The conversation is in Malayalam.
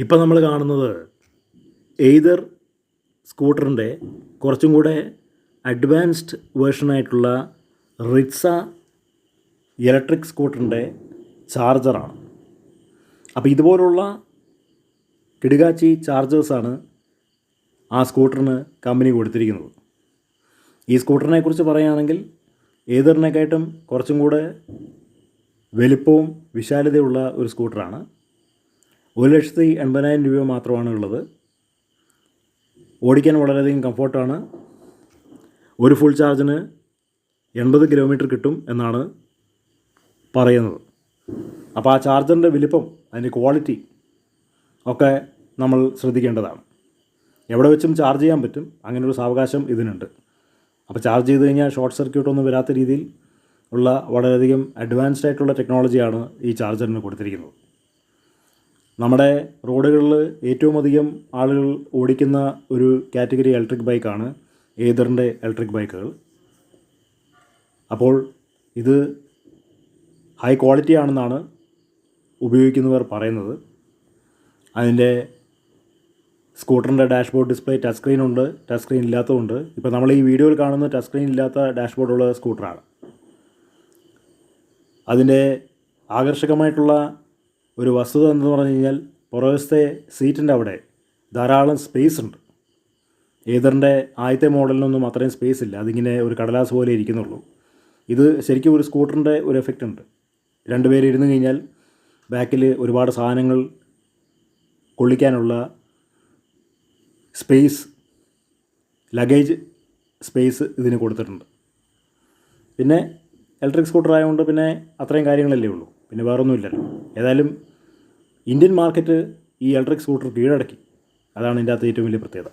ഇപ്പം നമ്മൾ കാണുന്നത് എയ്തർ സ്കൂട്ടറിന്റെ കുറച്ചും കൂടെ അഡ്വാൻസ്ഡ് വേർഷനായിട്ടുള്ള റിക്സ ഇലക്ട്രിക് സ്കൂട്ടറിന്റെ ചാർജറാണ്. അപ്പോൾ ഇതുപോലുള്ള കിടുകാച്ചി ചാർജേഴ്സാണ് ആ സ്കൂട്ടറിന് കമ്പനി കൊടുത്തിരിക്കുന്നത്. ഈ സ്കൂട്ടറിനെ കുറിച്ച് പറയുകയാണെങ്കിൽ ഏതറിനെക്കാട്ടും കുറച്ചും കൂടെ വലിപ്പവും വിശാലതയുള്ള ഒരു സ്കൂട്ടറാണ്. ഒരു ലക്ഷത്തി എൺപതിനായിരം രൂപ മാത്രമാണ് ഉള്ളത്. ഓടിക്കാൻ വളരെയധികം കംഫോർട്ടാണ്. ഒരു ഫുൾ ചാർജിന് എൺപത് കിലോമീറ്റർ കിട്ടും എന്നാണ് പറയുന്നത്. അപ്പോൾ ആ ചാർജറിന്റെ വലിപ്പം അതിന്റെ ക്വാളിറ്റി ഒക്കെ നമ്മൾ ശ്രദ്ധിക്കേണ്ടതാണ്. എവിടെ വെച്ചും ചാർജ് ചെയ്യാൻ പറ്റും. അങ്ങനെ ഒരു സാവകാശം ഇതിനുണ്ട്. അപ്പോൾ ചാർജ് ചെയ്ത് കഴിഞ്ഞാൽ ഷോർട്ട് സർക്യൂട്ട് ഒന്നും വരാത്ത രീതിയിൽ ഉള്ള വളരെയധികം അഡ്വാൻസ്ഡ് ആയിട്ടുള്ള ടെക്നോളജിയാണ് ഈ ചാർജറിന് കൊടുത്തിരിക്കുന്നത്. നമ്മുടെ റോഡുകളിൽ ഏറ്റവും അധികം ആളുകൾ ഓടിക്കുന്ന ഒരു കാറ്റഗറി ഇലക്ട്രിക് ബൈക്കാണ് ഏതറിന്റെ ഇലക്ട്രിക് ബൈക്കുകൾ. അപ്പോൾ ഇത് ഹൈ ക്വാളിറ്റി ആണെന്നാണ് ഉപയോഗിക്കുന്നവർ പറയുന്നത്. അതിന്റെ സ്കൂട്ടറിന്റെ ഡാഷ്ബോർഡ് ഡിസ്പ്ലേ ടച്ച് സ്ക്രീൻ ഉണ്ട് ടച്ച് സ്ക്രീൻ ഇല്ലാത്തതുണ്ട്. ഇപ്പോൾ നമ്മൾ ഈ വീഡിയോയിൽ കാണുന്ന ടച്ച് സ്ക്രീൻ ഇല്ലാത്ത ഡാഷ്ബോർഡുള്ള സ്കൂട്ടറാണ്. അതിന്റെ ആകർഷകമായിട്ടുള്ള ഒരു വസ്തുത എന്ന് പറഞ്ഞു കഴിഞ്ഞാൽ പുറവശത്തെ സീറ്റിന്റെ അവിടെ ധാരാളം സ്പേസ് ഉണ്ട്. ഏതറിന്റെ ആദ്യത്തെ മോഡലിനൊന്നും അത്രയും സ്പേസ് ഇല്ല. അതിങ്ങനെ ഒരു കടലാസ് പോലെ ഇരിക്കുന്നുള്ളൂ. ഇത് ശരിക്കും ഒരു സ്കൂട്ടറിന്റെ ഒരു എഫക്റ്റ് ഉണ്ട്. രണ്ടുപേർ ഇരുന്ന് കഴിഞ്ഞാൽ ബാക്കിൽ ഒരുപാട് സാധനങ്ങൾ കൊള്ളിക്കാനുള്ള സ്പേസ് ലഗേജ് സ്പേസ് ഇതിന് കൊടുത്തിട്ടുണ്ട്. പിന്നെ ഇലക്ട്രിക് സ്കൂട്ടർ ആയതുകൊണ്ട് പിന്നെ അത്രയും കാര്യങ്ങളല്ലേ ഉള്ളൂ. പിന്നെ വേറൊന്നുമില്ലല്ലോ. ഏതായാലും ഇന്ത്യൻ മാർക്കറ്റ് ഈ ഇലക്ട്രിക് സ്കൂട്ടർ കീഴടക്കി. അതാണ് ഇതിന്റെ അകത്ത് ഏറ്റവും വലിയ പ്രത്യേകത.